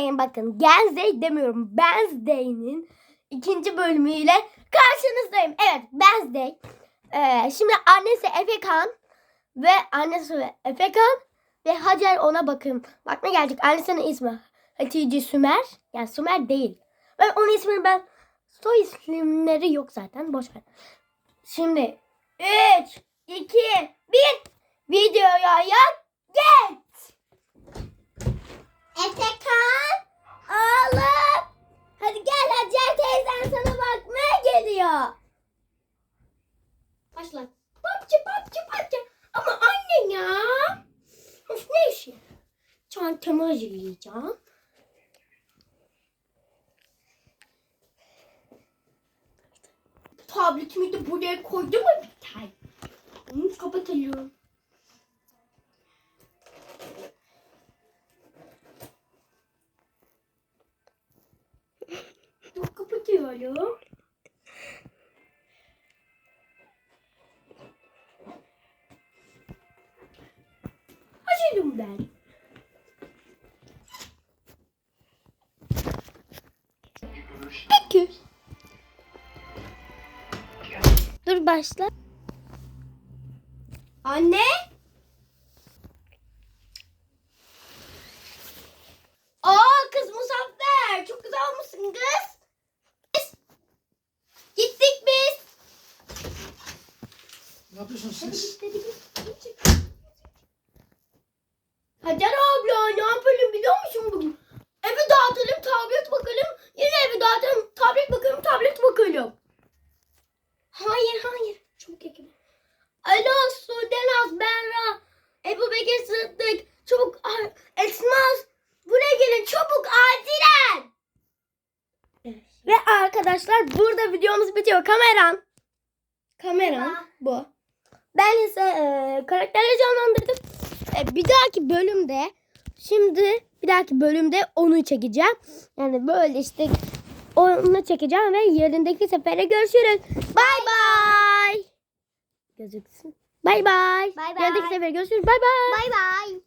Wednesday'in bakın Wednesday demiyorum. Wednesday'in ikinci bölümüyle karşınızdayım. Evet Wednesday. Ee, şimdi annesi Efekan ve annesi Efekan ve Hacer ona bakın. Bak ne gelecek. Annesinin ismi Hatice Sümer. Yani Sümer değil. Ben onun ismini ben soy isimleri yok zaten. Boş ver. Şimdi 3 2 1 Başla. Papçı papçı papçı. Ama anne ya. Of ne işi? Çantamı hazırlayacağım. Tabletimi de buraya koydum mu bir tane? Onu kapatalım. Kapatıyorum. Hazırım ben. Peki. Dur başla. Anne. Aa kız Muzaffer. Çok güzel olmuşsun kız. Biz Gittik biz. Ne yapıyorsunuz Hadi siz? git, hadi git. Hacer abla ne yapalım biliyor musun bugün? Evi dağıtalım, tablet bakalım. Yine evi dağıtalım, tablet bakalım, tablet bakalım. Hayır, hayır. Çok yakın. Alo, Sudenaz, Berra, Ebu Bekir Sıddık, çabuk, ah, Esmaz. Buraya gelin, çabuk, acilen. Ve arkadaşlar burada videomuz bitiyor. Kameram. Kameram bu. Ben ise e, karakterleri canlandırdım. E, bir dahaki bölümde şimdi bir dahaki bölümde onu çekeceğim. Yani böyle işte onu çekeceğim ve yerindeki sefere görüşürüz. Bay bay. Gözüksün. Bay bay. Yerindeki sefere görüşürüz. Bay bay. Bay bay.